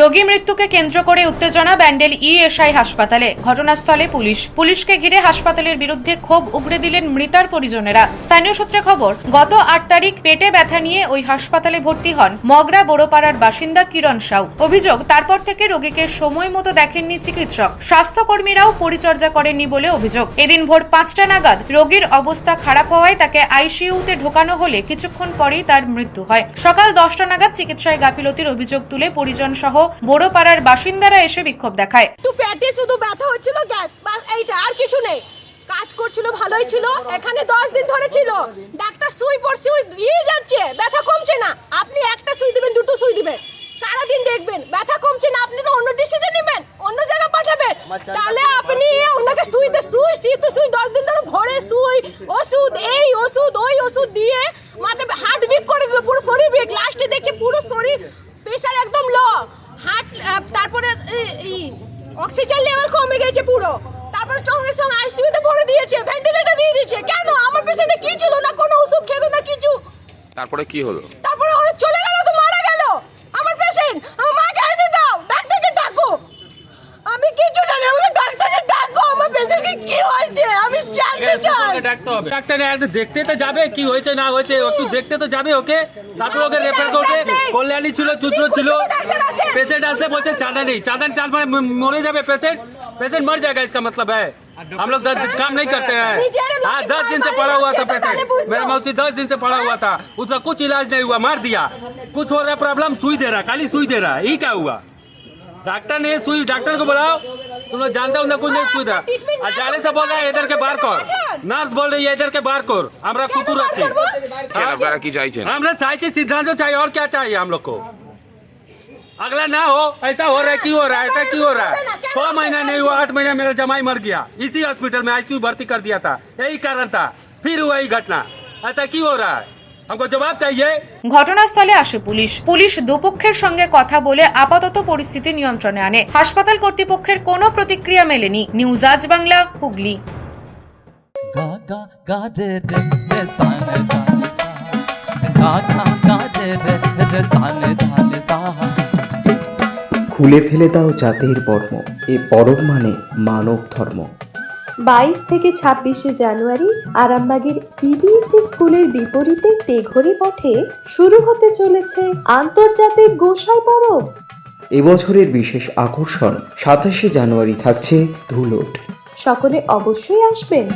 রোগী মৃত্যুকে কেন্দ্র করে উত্তেজনা ব্যান্ডেল ইএসআই হাসপাতালে। ঘটনাস্থলে পুলিশ। পুলিশকে ঘিরে হাসপাতালের বিরুদ্ধে ক্ষোভ উগড়ে দিলেন মৃতার পরিজনেরা। স্থানীয় সূত্রে খবর, গত আট তারিখ পেটে ব্যথা নিয়ে ওই হাসপাতালে ভর্তি হন মগরা বড়পাড়ার বাসিন্দা কিরণ সাউ। অভিযোগ, তারপর থেকে রোগীকে সময় মতো দেখেননি চিকিৎসক। স্বাস্থ্যকর্মীরাও পরিচর্যা করেননি বলে অভিযোগ। এদিন ভোর পাঁচটা নাগাদ রোগীর অবস্থা খারাপ হওয়ায় তাকে আইসিইউতে ঢোকানো হলে কিছুক্ষণ পরেই তার মৃত্যু হয়। সকাল দশটা নাগাদ চিকিৎসায় গাফিলতির অভিযোগ তুলে পরিজন সহ বড়পাড়ার বাসিন্দারা এসে বিক্ষোভ দেখায়। পেটে শুধু ব্যথা হচ্ছিল, গ্যাস। বাস, এইটা আর কিছু নেই। কাজ করছিল, ভালোই ছিল। এখানে দশ দিন ধরে ছিল। ডাক্তার সুই পর সুই দিয়ে যাচ্ছে। ব্যথা কমছে না। আপনি একটা সুই দিবেন, দুটো সুই দিবেন। দেখবেন, ব্যথা কমছে না। আপনি তো অন্য নেবেন, অন্য জায়গায় পাঠাবেন। তাহলে আপনি ওনাকে সুই শীত সুই, দশ দিন ধরে ভরে সুই, ওষুধ, এই ওষুধ, ওই ওষুধ দিয়ে মাথা হার্ট বিক করে দিল, পুরো শরীর বিক লাস্টে দেখছি পুরো শরীর প্রেশার একদম লো তারপরে অক্সিজেন লেভেল কমে গেছে পুরো। তারপরে সঙ্গে সঙ্গে আইসিইউতে ভরে দিয়েছে ভেন্টিলেটর দিয়ে দিয়েছে। কেন? আমার পেশেন্টে কি ছিল না? কোনো ওষুধ খেলো না কিছু? তারপরে কি হলো? তারপরে ও চলে গেল তো মারা গেল। আমার পেশেন্ট আমার মাকে এনে দাও ডাক্তারকে ডাকো। আমি কিছু জানি আমাকে ডাক্তারকে ডাকো। আমার পেশেন্টকে কি হয়েছে? আমি জানতে চাই। ডাকতে হবে। ডাক্তার একটু দেখতে তো যাবে কি হয়েছে না হয়েছে একটু দেখতে তো যাবে ওকে। তারপর ওকে রেফার করবে। কল্যাণী ছিল চুচড়ো ছিল। पेशेंट ऐसे बोलते चादर नहीं चादर चाल पर मरे जाए पेशेंट पेशेंट मर जाएगा इसका मतलब है। हम लोग दस दिन काम नहीं करते हैं। हाँ दस दिन से पड़ा हुआ था पेशेंट। मेरा मौसी दस दिन से पड़ा हुआ था। उसका कुछ इलाज नहीं हुआ मार दिया। कुछ हो रहा प्रॉब्लम सुई दे रहा खाली सुई दे रहा यही क्या हुआ? डॉक्टर ने सुई डॉक्टर को बुलाओ तुम लोग जानते हो ना कुछ नहीं सुई था जाने से बोल रहा है इधर के बाहर कर। नर्स बोल रही है इधर के बाहर कर। हमारा कुकुर रखे। हाँ हमारा चाहिए सिद्धांत चाहिए और क्या चाहिए हम लोग को? अगला ना हो ऐसा हो रहा है क्यों हो रहा है ऐसा क्यों हो रहा है छह महीना नहीं हुआ आठ महीना मेरा जमाई मर गया इसी हॉस्पिटल में आईसीयू भर्ती कर दिया था यही कारण था फिर हुआ यही घटना ऐसा क्यों हो रहा है हमको जवाब चाहिए ঘটনাস্থলে আসে পুলিশ পুলিশ দুপক্ষের সঙ্গে কথা বলে আপাতত পরিস্থিতি নিয়ন্ত্রণে আনে হাসপাতাল কর্তৃপক্ষের কোনো প্রতিক্রিয়া মেলেনি নিউজ আজ Bangla Hooghly ga ga ga re re re sa ne da ne sa ga ga ga খুলে ফেলে দাও জাতির বর্ম। এ পরম মানে মানব ধর্ম। বাইশ থেকে ছাব্বিশে জানুয়ারি আরামবাগের সিবিএসই স্কুলের বিপরীতে তেঘরি মাঠে শুরু হতে চলেছে আন্তর্জাতিক গোসাই পরব। এবছরের বিশেষ আকর্ষণ সাতাশে জানুয়ারি থাকছে ধুলোট। সকলে অবশ্যই আসবেন।